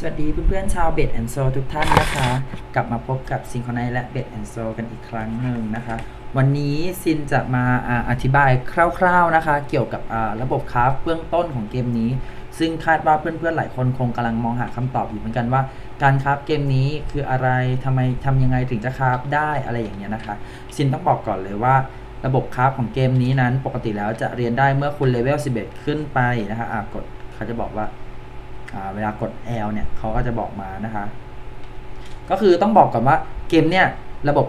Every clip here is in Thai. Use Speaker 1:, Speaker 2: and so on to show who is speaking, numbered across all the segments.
Speaker 1: สวัสดีเพื่อนๆชาวเบดแอนโซทุกท่านนะคะ กลับมาพบกับซิงค o น i และเบดแอนโซกันอีกครั้งหนึ่งนะคะ วันนี้ซินจะมาอาอธิบายคร่าว ๆนะคะ เกี่ยวกับระบบคราฟเบื้องต้นของเกมนี้ ซึ่งคาดว่าเพื่อนๆหลายคนคงกำลังมองหาคำตอบอยู่เหมือนกันว่า การคราฟเกมนี้คืออะไรทำไมทำยังไงถึงจะคราฟได้อะไรอย่างเงี้ยนะคะ ซินต้องบอกก่อนเลยว่าระบบคราฟของเกมนี้นั้นปกติแล้วจะเรียนได้เมื่อคุณเลเวล11 ขึ้นไปนะคะะกดเขาจะบอกว่า เวลากด L เนี่ยเขาก็จะบอกมานะคะ ก็คือต้องบอกก่อนว่าเกมเนี่ยระบบ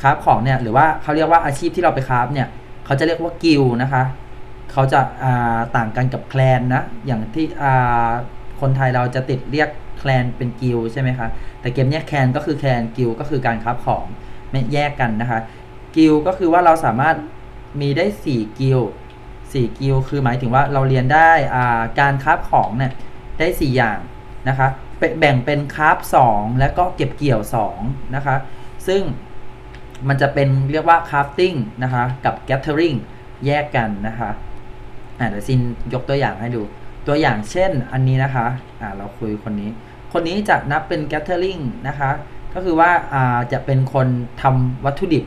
Speaker 1: คราฟของเนี่ยหรือว่าเขาเรียกว่าอาชีพที่เราไปคราฟเนี่ยเขาจะเรียกว่ากิลนะคะเขาจะาต่างกันกับแคลนนะอย่างที่คนไทยเราจะติดเรียกแคลนเป็นกิลใช่ไหมคะแต่เกมเนี้ยแคลนก็คือแคลนกิลก็คือการคราฟของไม่แยกกันนะคะกิลก็คือว่าเราสามารถมีได้ 4 กิล4กิลคือหมายถึงว่าเราเรียนได้าการคราฟของเนี่ย ได้ 4 อย่างนะคะแบแบ่งเป็นคราฟ2และก็เก็บเกี่ยว2นะคะซึ่งมันจะเป็นเรียกว่าคราฟติ้งนะคะกับ gathering แยกกันนะคะอ่าเดี๋ยวซินยกตัวอย่างให้ดูตัวอย่างเช่นอันนี้นะคะอ่าเราคุยคนนี้ คนนี้จะนับเป็น gathering นะคะก็คือว่าอ่าจะเป็นคนทำวัตถุดิบ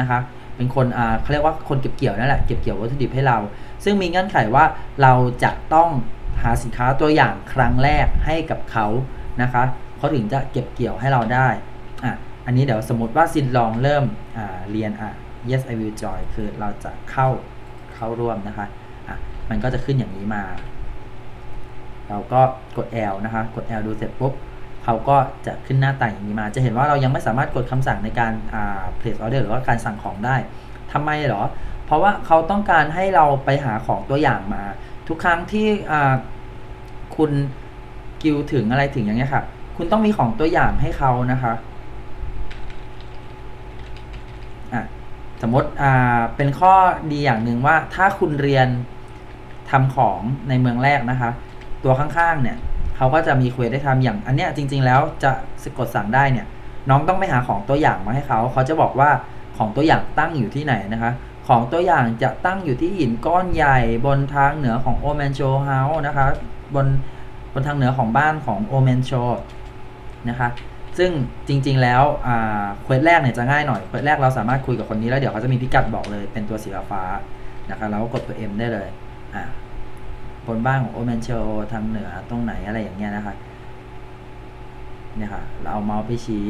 Speaker 1: นะคะเป็นคนอ่าเขาเรียกว่าคนเก็บเกี่ยวนั่นแหละเก็บเกี่ยววัตถุดิบให้เรา ซึ่งมีเงื่อนไขว่าเราจะต้อง หาสินค้าตัวอย่างครั้งแรกให้กับเขานะคะเขาถึงจะเก็บเกี่ยวให้เราได้อะอันนี้เดี๋ยวสมมติว่าซินลองเริ่มอ่าเรียนอะ yes I will join คือเราจะเข้าเข้าร่วมนะคะอะมันก็จะขึ้นอย่างนี้มา เราก็กด L นะคะ กด L ดูเสร็จปุ๊บเขาก็จะขึ้นหน้าต่างอย่างนี้มา จะเห็นว่าเรายังไม่สามารถกดคำสั่งในการอ่า place order หรือว่าการสั่งของได้ทำไมเหรอ เพราะว่าเขาต้องการให้เราไปหาของตัวอย่างมา ทุกครั้งที่คุณกิวถึงอะไรถึงอย่างเงี้ยค่ะ คุณต้องมีของตัวอย่างให้เขานะคะอะสมมติอ่าเป็นข้อดีอย่างหนึ่งว่าถ้าคุณเรียนทำของในเมืองแรกนะคะ ตัวข้างๆเนี่ยเขาก็จะมีเควสได้ทำอย่างอันเนี้ยจริง ๆ แล้วจะสกดสั่งได้เนี่ย น้องต้องไปหาของตัวอย่างมาให้เขาเขาจะบอกว่าของตัวอย่างตั้งอยู่ที่ไหนนะคะ ของตัวอย่างจะตั้งอยู่ที่หินก้อนใหญ่บนทางเหนือของโอแมนโชเฮาส์นะคะบนบนทางเหนือของบ้านของโอแมนโชนะคะซึ่งจริงๆแล้วเควสแรกเนี่ยจะง่ายหน่อยเควสแรกเราสามารถคุยกับคนนี้แล้วเดี๋ยวเขาจะมีพิกัดบอกเลยเป็นตัวสีฟ้านะคะเราก็กดตัว M ได้เลยอ่าบนบ้านของโอแมนโชทางเหนือตรงไหนอะไรอย่างเงี้ยนะคะเนี่ยค่ะเราเอาเมาส์ไปชี้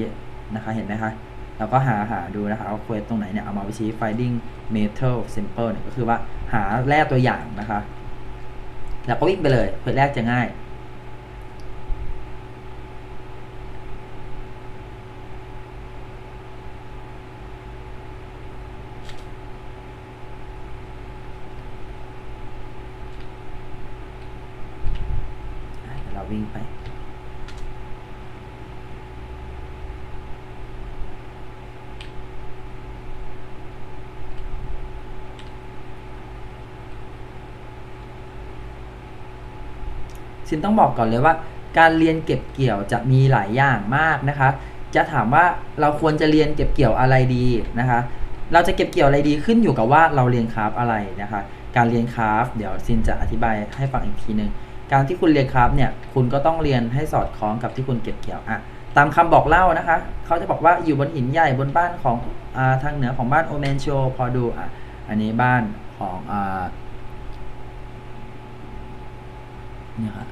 Speaker 1: นะคะเห็นไหมคะ เราก็หาหาดูนะคะเอาเควสตรงไหนเนี่ย เอามาไปชี้ finding metal simple เนี่ยก็คือว่าหาแร่ตัวอย่างนะคะ แล้วก็วิ่งไปเลยเควสแรกจะง่ายเราวิ่งไป ซินต้องบอกก่อนเลยว่า การเรียนเก็บเกี่ยวจะมีหลายอย่างมากนะคะ จะถามว่าเราควรจะเรียนเก็บเกี่ยวอะไรดีนะคะ เราจะเก็บเกี่ยวอะไรดีขึ้นอยู่กับว่าเราเรียนคราฟอะไรนะคะ การเรียนคราฟเดี๋ยวซินจะอธิบายให้ฟังอีกทีหนึ่งการที่คุณเรียนคราฟเนี่ยคุณก็ต้องเรียนให้สอดคล้องกับที่คุณเก็บเกี่ยวอะตามคำบอกเล่านะคะ เขาจะบอกว่าอยู่บนหินใหญ่บนบ้านของอทางเหนือของบ้านโอเมนโชพอดูอะอันนี้บ้านของอ่าเนี่ยค่ะ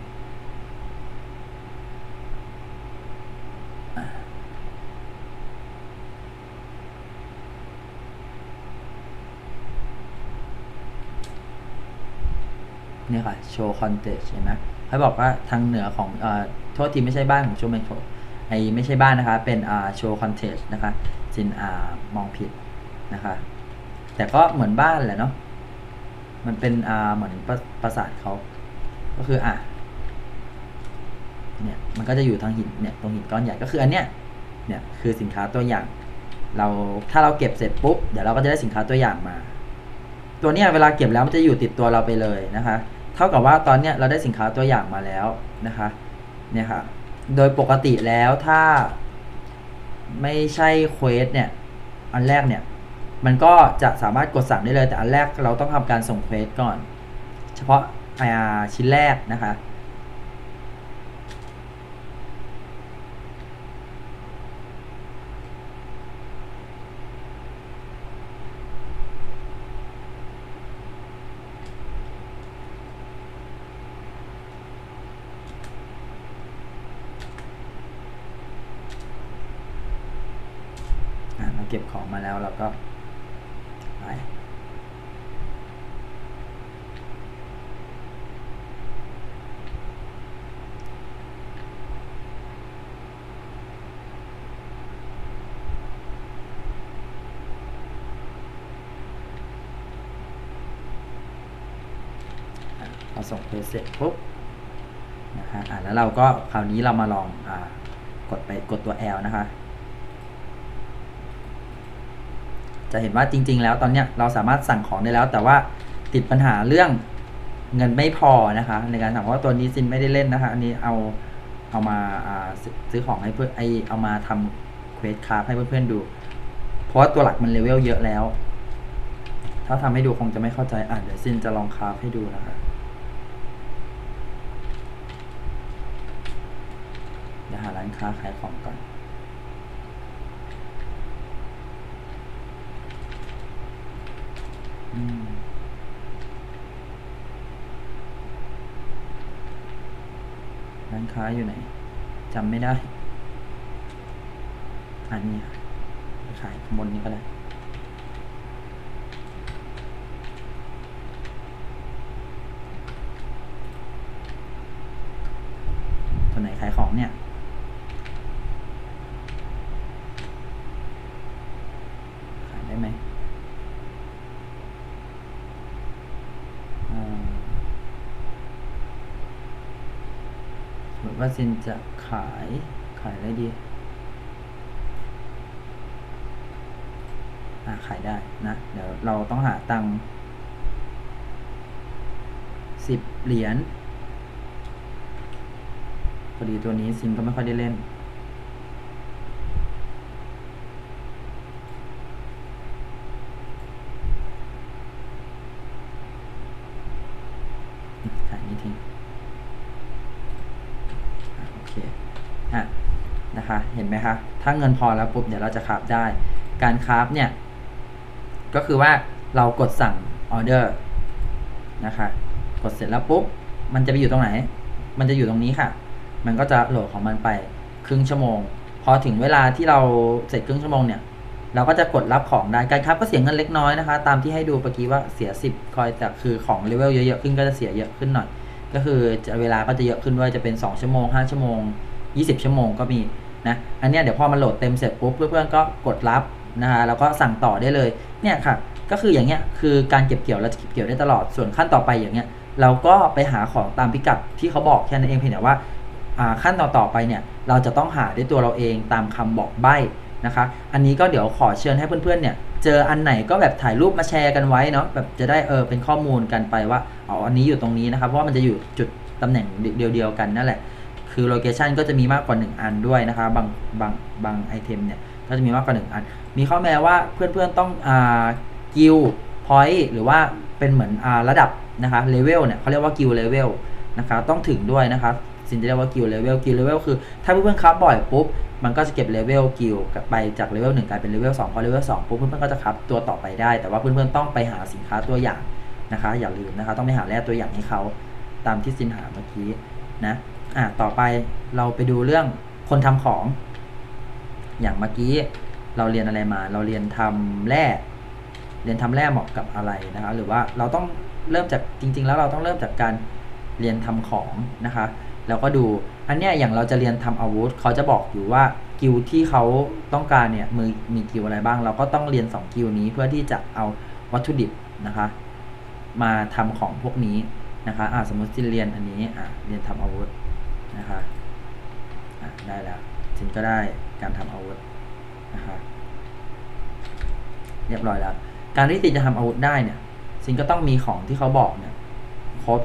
Speaker 1: นี่ค่ะโชว์คอนเทนต์เห็นไหมเขาบอกว่าทางเหนือของเอ่อโทษทีไม่ใช่บ้านของโชว์เมโชไอไม่ใช่บ้านนะคะ เป็นอ่าโชว์คอนเทนต์นะคะจินอ่ามองผิดนะคะ แต่ก็เหมือนบ้านแหละเนาะมันเป็นอ่าเหมือนปปราสาทเขาก็คืออะเนี่ยมันก็จะอยู่ทางหินเนี่ยตรงหินก้อนใหญ่ก็คืออันเนี้ยเนี่ยคือสินค้าตัวอย่าง เราถ้าเราเก็บเสร็จปุ๊บเดี๋ยวเราก็จะได้สินค้าตัวอย่างมา ตัวเนี้ยเวลาเก็บแล้วมันจะอยู่ติดตัวเราไปเลยนะคะ เท่ากับว่าตอนเนี้ยเราได้สินค้าตัวอย่างมาแล้วนะคะเนี่ยค่ะโดยปกติแล้วถ้าไม่ใช่เควสเนี่ยอันแรกเนี่ยมันก็จะสามารถกดสั่งได้เลยแต่อันแรกเราต้องทำการส่งเควสก่อน เฉพาะอาชิ้นแรกนะคะ เก็บของมาแล้วเราก็ไปอะพอส่งเพจเสร็จปุ๊บนะฮะแล้วเราก็คราวนี้เรามาลองอกดไปกดตัว L นะคะ จะเห็นว่าจริง ๆ แล้วตอนเนี้ยเราสามารถสั่งของได้แล้ว แต่ว่าติดปัญหาเรื่องเงินไม่พอนะคะ ในการสั่งเพราะตัวนี้ซินไม่ได้เล่นนะคะ อันนี้เอาเอามาซื้อซื้อของให้เพื่อนไอเอามาทำเควสคราฟให้เพื่อนๆดู เพราะว่าตัวหลักมันเลเวลเยอะแล้ว ถ้าทำให้ดูคงจะไม่เข้าใจอะเดี๋ยวซินจะลองคราฟให้ดูนะคะเดี๋ยวหาร้านค้าขายของก่อน อืม ร้านค้าอยู่ไหนจำไม่ได้ อันนี้ค่ะขายข้างบนนี้ก็ได้ ตัวไหนขายของเนี่ย ขายได้ไหมอ่าสมมติ ว่าซินจะขายขายอะไรดี อ่าขายได้นะ เดี๋ยวเราต้องหาตังค์สิบเหรียญพอดีตัวนี้ซินก็ไม่ค่อยได้เล่น ขายนี้ทิ้งอะโอเคอะนะคะ เห็น ไหมคะถ้าเงินพอแล้วปุ๊บเดี๋ยวเราจะคราฟได้ การคราฟเนี่ย ก็คือว่าเรากดสั่งออเดอร์นะคะ กดเสร็จแล้วปุ๊บ มันจะไปอยู่ตรงไหน มันจะอยู่ตรงนี้ค่ะ มันก็จะโหลดของมันไปครึ่งชั่วโมง พอถึงเวลาที่เราเสร็จครึ่งชั่วโมงเนี่ย เราก็จะกดรับของได้ การครับก็เสียเงินเล็กน้อยนะคะ ตามที่ให้ดูเมื่อกี้ว่าเสีย 10 คอยแต่คือของเลเวลเยอะๆขึ้นก็จะเสียเยอะขึ้นหน่อย ก็คือเวลาก็จะเยอะขึ้นด้วย จะเป็น 2 ชั่วโมง 5 ชั่วโมง 20 ชั่วโมงก็มี นะอันนี้เดี๋ยวพอมันโหลดเต็มเสร็จปุ๊บเพื่อนๆก็กดรับนะคะแล้วก็สั่งต่อได้เลยเนี่ยค่ะก็คืออย่างเงี้ยคือการเก็บเกี่ยวเราจะเก็บเกี่ยวได้ตลอดส่วนขั้นต่อไปอย่างเงี้ยเราก็ไปหาของตามพิกัดที่เขาบอกแค่นั้นเองเพียงแต่ว่าาขั้นต่อๆไปเนี่ยเราจะต้องหาด้วยตัวเราเองตามคำบอกใบ้นะคะอันนี้ก็เดี๋ยวขอเชิญให้เพื่อนๆเนี่ยเจออันไหนก็แบบถ่ายรูปมาแชร์กันไว้เนาะแบบจะได้เออเป็นข้อมูลกันไปว่าอ๋ออันนี้อยู่ตรงนี้นะครับเพราะมันจะอยู่จุดตำแหน่งเดียวๆกันนั่นแหละ คือโลเคชันก็จะมีมากกว่า 1 อันด้วยนะคะบางบางบางไอเทมเนี่ยก็จะมีมากกว่า 1 อัน มีข้อแม้ว่าเพื่อนๆต้องอ่ากิลพอยต์หรือว่าเป็นเหมือนอ่าระดับนะคะเลเวลเนี่ยเขาเรียกว่ากิลเลเวลนะคะต้องถึงด้วยนะคะสิ่งที่เรียกว่ากิลเลเวลกิลเลเวลคือ ถ้าเพื่อนๆครับบ่อยปุ๊บมันก็จะเก็บเลเวลกิลไปจากเลเวลหนึ่งกลายเป็นเลเวลสองพอเลเวลสองปุ๊บเพื่อนๆก็จะครับตัวต่อไปได้ แต่ว่าเพื่อนๆต้องไปหาสินค้าตัวอย่างนะคะ อย่าลืมนะคะ ต้องไปหาแร่ตัวอย่างให้เขาตามที่สินหาเมื่อกี้นะ อะต่อไปเราไปดูเรื่องคนทำของ อย่างเมื่อกี้เราเรียนอะไรมา เราเรียนทำแร่เรียนทำแร่เหมาะกับอะไรนะคะหรือว่าเราต้องเริ่มจากจริง ๆ แล้วเราต้องเริ่มจากการเรียนทำของนะคะแล้วก็ดูอันเนี้ยอย่างเราจะเรียนทำอาวุธเขาจะบอกอยู่ว่ากิลที่เขาต้องการเนี่ยมือมีกิลอะไรบ้าง เราก็ต้องเรียน 2 กิลนี้เพื่อที่จะเอาวัตถุดิบนะคะ มาทำของพวกนี้นะคะอ่าสมมติจินเรียนอันนี้อ่าเรียนทำอาวุธ นะคะอ่าได้แล้วจินก็ได้การทำอาวุธนะคะเรียบร้อยแล้ว การที่ติจะทำอาวุธได้เนี่ยซินก็ต้องมีของที่เขาบอกเนี่ยครบ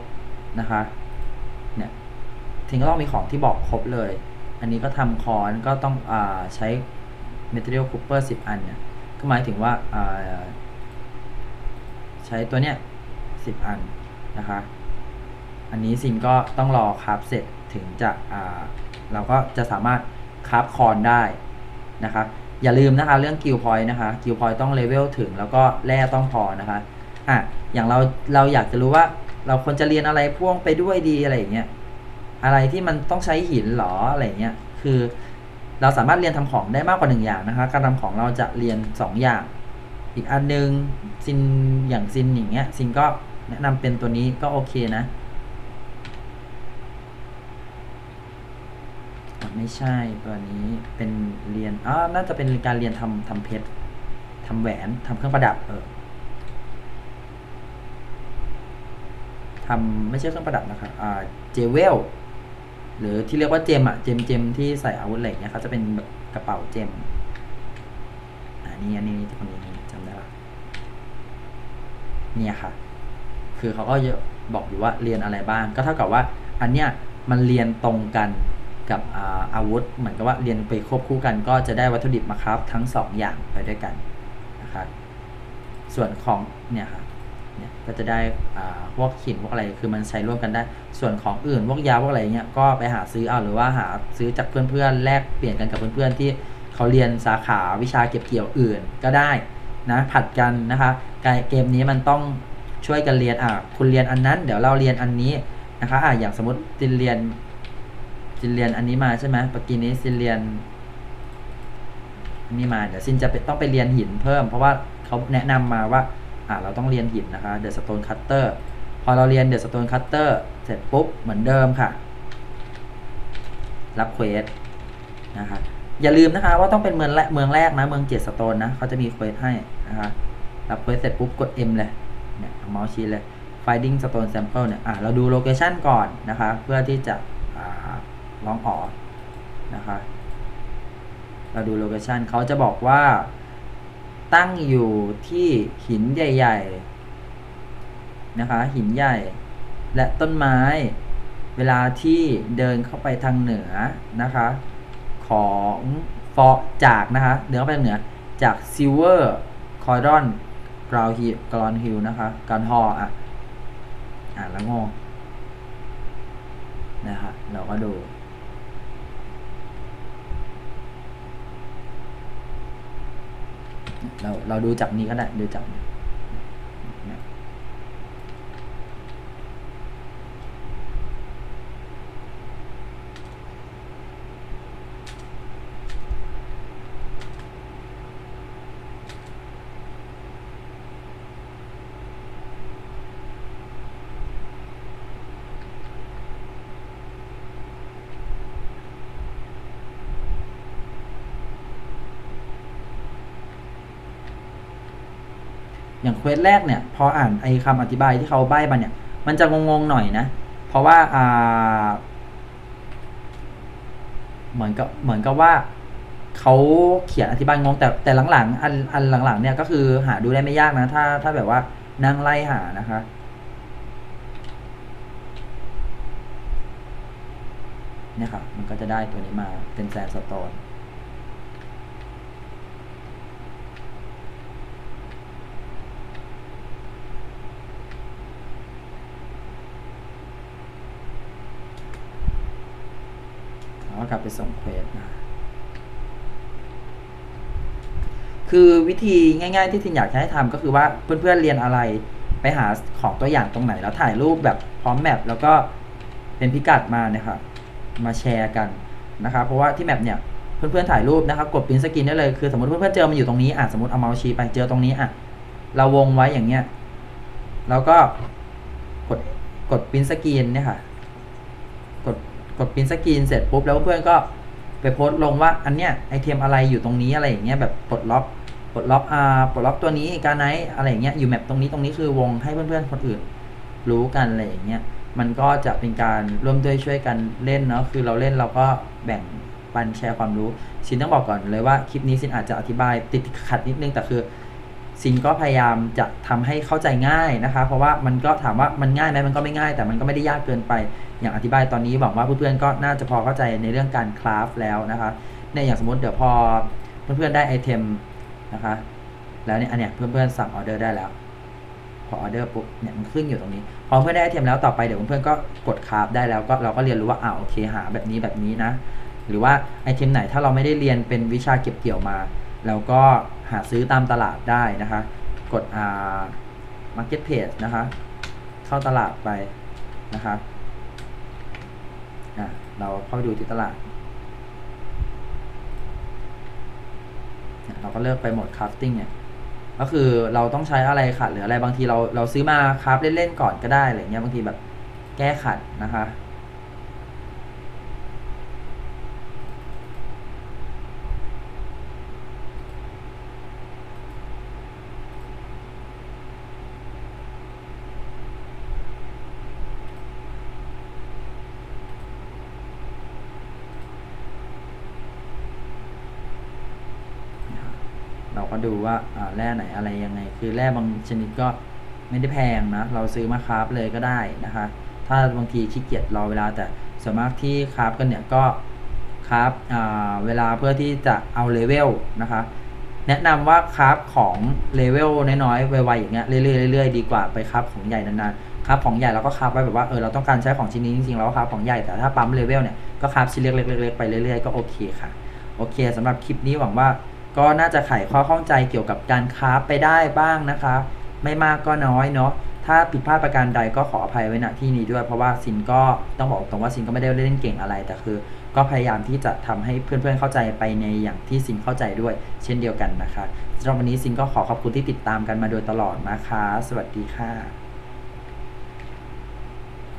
Speaker 1: นะคะเนี่ยทินก็ต้องมีของที่บอกครบเลย อันนี้ก็ทำคอนก็ต้องอใช้ material cooper 10 อันเนี่ยก็หมายถึงว่าใช้ตัวเนี้ย10 อันนะคะ อันนี้ซินก็ต้องรอคราฟเสร็จ ถึงจะเราก็จะสามารถคาฟคอนได้นะคะอย่าลืมนะคะเรื่องกิลพอยต์นะคะกิลพอยต์ต้องเลเวลถึงแล้วก็แร่ต้องพอนะคะอะอย่างเราเราอยากจะรู้ว่าเราควรจะเรียนอะไรพ่วงไปด้วยดีอะไรอย่างเงี้ยอะไรที่มันต้องใช้หินหรออะไรเงี้ยคือเราสามารถเรียนทำของได้มากกว่าหนึ่งอย่างนะคะ การทำของเราจะเรียนสองอย่าง อีกอันหนึงซินอย่างซินอย่างเงี้ยซินก็แนะนำเป็นตัวนี้ก็โอเคนะอะ ไม่ใช่ตัวนี้เป็นเรียนอ่าน่าจะเป็นการเรียนทำทำเพชรทำแหวนทำเครื่องประดับเออทำไม่ใช่เครื่องประดับนะครับอ่าเจเวลหรือที่เรียกว่าเจมอะเจมเจมที่ใส่อาวุธอะไรอย่างเงี้ยเขาจะเป็นแบบกระเป๋าเจมอันนี้อันนี้คนนี้จำได้ปะเนี่ยค่ะ คือเขาก็เยอะบอกอยู่ว่าเรียนอะไรบ้าง ก็เท่ากับว่า อันเนี้ยมันเรียนตรงกัน กับอาอาวุธ เหมือนกับว่าเรียนไปควบคู่กัน ก็จะได้วัตถุดิบมาครับ ทั้งสองอย่างไปด้วยกันนะครับส่วนของเนี่ยครับเนี่ยก็จะได้พวกหินพวกอะไรคือมันใช้ร่วมกันได้ ส่วนของอื่นพวกยาพวกอะไรเงี้ยก็ไปหาซื้อเอาหรือว่าหาซื้อจากเพื่อนๆแลกเปลี่ยนกันกับเพื่อนๆที่เขาเรียนสาขาวิชาเก็บเกี่ยวอื่นก็ได้นะผัดกันนะคะการเกมนี้มันต้องช่วยกันเรียนอะคุณเรียนอันนั้น เดี๋ยวเราเรียนอันนี้นะคะอะอย่างสมมติจินเรียน จินเรียนอันนี้มาใช่ไหมปกีนี้จินเรียนอันนี่มาเดี๋ยวซินจะต้องไปเรียนหินเพิ่ม เพราะว่าเขาแนะนำมาว่าอ่าเราต้องเรียนหินนะคะ The Stone Cutter พอเราเรียน The Stone Cutter เสร็จปุ๊บเหมือนเดิมค่ะ รับเควสนะคะอย่าลืมนะคะว่าต้องเป็นเมืองแรกเมืองแรกนะ เมืองเจ็ดสโตนนะเขาจะมีเควสให้นะคะรับเควสเสร็จปุ๊บกด M เลยเนี่ยเอาเมาส์ชี้เลย finding stone sample เนี่ยอ่าเราดูโลเคชันก่อนนะคะ เพื่อที่จะ ลองออนะคะ เราดูโลเคชันเขาจะบอกว่าตั้งอยู่ที่หินใหญ่ ๆ นะคะ หินใหญ่ และต้นไม้ เวลาที่เดินเข้าไปทางเหนือนะคะ ของฟอจากนะคะ เดินเข้าไปทางเหนือจากซิลเวอร์คอร์ดอนกราวฮิกรอนฮิลนะคะการฮออะ อ่านแล้วงงนะคะเราก็ดู เราเราดูจากนี้ก็ได้ดูจากนี้เนี่ย อย่างเควสแรกเนี่ยพออ่านไอ้คำอธิบายที่เขาใบ้มาเนี่ย มันจะงงๆหน่อยนะ เพราะว่าอ่าเหมือนกับเหมือนกับว่าเขาเขียนอธิบายงงแต่แต่หลังๆอันอันหลังๆเนี่ยก็คือหาดูได้ไม่ยากนะ ถ้าถ้าแบบว่านั่งไล่หานะคะเนี่ยครับมันก็จะได้ตัวนี้มาเป็นแซนสโตน กลับไปส่งเควสมาคือวิธีง่าย ๆ ที่ทินอยากให้ทำก็คือว่าเพื่อนๆเรียนอะไรไปหาของตัวอย่างตรงไหน แล้วถ่ายรูปแบบพร้อมแมปแล้วก็เป็นพิกัดมาเนี่ยครับมาแชร์กันนะครับเพราะว่าที่แมปเนี่ยเพื่อนๆถ่ายรูปนะครับกดปริ้นสกรีนได้เลยคือสมมติเพื่อนๆเจอมันอยู่ตรงนี้อะสมมติเอาเมาส์ชี้ไปเจอตรงนี้อะเราวงไว้อย่างเงี้ยแล้วก็กดกดปริ้นสกรีนเนี่ยค่ะ กดปรินสกรีนเสร็จปุ๊บแล้วเพื่อนก็ไปโพสต์ลงว่าอันเนี้ยไอเทมอะไรอยู่ตรงนี้อะไรอย่างเงี้ยแบบปลดล็อกปลดล็อกอ่าปลดล็อกตัวนี้การไนอะไรอย่างเงี้ยอยู่แมปตรงนี้ตรงนี้คือวงให้เพื่อนๆคนอื่น รู้กันอะไรอย่างเงี้ยมันก็จะเป็นการร่วมด้วยช่วยกันเล่นเนาะคือเราเล่นเราก็แบ่งปันแชร์ความรู้ซินต้องบอกก่อนเลยว่าคลิปนี้ซินอาจจะอธิบายติดขัดนิดนึงแต่คือซินก็พยายามจะทำให้เข้าใจง่ายนะคะ เพราะว่ามันก็ถามว่ามันง่ายไหมมันก็ไม่ง่าย แต่มันก็ไม่ได้ยากเกินไป อย่างอธิบายตอนนี้หวังว่าเพื่อนๆก็น่าจะพอเข้าใจในเรื่องการคราฟแล้วนะคะในอย่างสมมติเดี๋ยวพอเพื่อนๆได้ไอเทมนะคะแล้วเนี่ยอันเนี้ยเพื่อนๆสั่งออเดอร์ได้แล้วพอออเดอร์ปุ๊บเนี่ยมันขึ้นอยู่ตรงนี้ พอเพื่อนได้ไอเทมแล้วต่อไปเดี๋ยวเพื่อนๆก็กดคราฟได้แล้วก็เราก็เรียนรู้ว่าอ่าโอเคหาแบบนี้แบบนี้นะ หรือว่าไอเทมไหนถ้าเราไม่ได้เรียนเป็นวิชาเก็บเกี่ยวมาเราก็หาซื้อตามตลาดได้นะคะ กดอ่า market page นะคะ เข้าตลาดไปนะคะ อะเราเข้าไปดูที่ตลาดเราก็เลือกไปหมดคราฟติ้งเนี่ยก็คือเราต้องใช้อะไรขัดหรืออะไรบางทีเราเราซื้อมาคราฟเล่นๆก่อนก็ได้อะไรเงี้ยบางทีแบบแก้ขัดนะคะ ก็ดูว่าแร่ไหนอะไรยังไง คือแร่บางชนิดก็ไม่ได้แพงนะ เราซื้อมาคราฟเลยก็ได้นะคะ ถ้าบางทีขี้เกียจรอเวลาแต่ส่วนมากที่คราฟกันเนี่ยก็คราฟเวลาเพื่อที่จะเอาเลเวลนะคะ แนะนำว่าคราฟของเลเวลน้อยๆไวๆอย่างเงี้ยเรื่อยๆเรื่อยๆดีกว่าไปคราฟของใหญ่นานๆคราฟของใหญ่เราก็คราฟไว้แบบว่าเออเราต้องการใช้ของชิ้นนี้จริงๆเราก็คราฟของใหญ่แต่ถ้าปั๊มเลเวลเนี่ยก็คราฟชิ้นเล็กๆๆๆไปเรื่อยๆก็โอเคค่ะโอเคสำหรับคลิปนี้หวังว่า ก็น่าจะไขข้อข้องใจเกี่ยวกับการคราไปได้บ้างนะคะ ไม่มากก็น้อยเนาะถ้าผิดพลาดประการใดก็ขออภัยไว้ณที่นี้ด้วย เพราะว่าซินก็ต้องบอกตรงว่าซินก็ไม่ได้เล่นเก่งอะไรแต่คือ ก็พยายามที่จะทำให้เพื่อนๆเข้าใจไปในอย่างที่ซินเข้าใจด้วย เช่นเดียวกันนะคะสำหรับวันนี้ซินก็ขอขอบคุณที่ติดตามกันมาโดยตลอดนะคะ สวัสดีค่ะ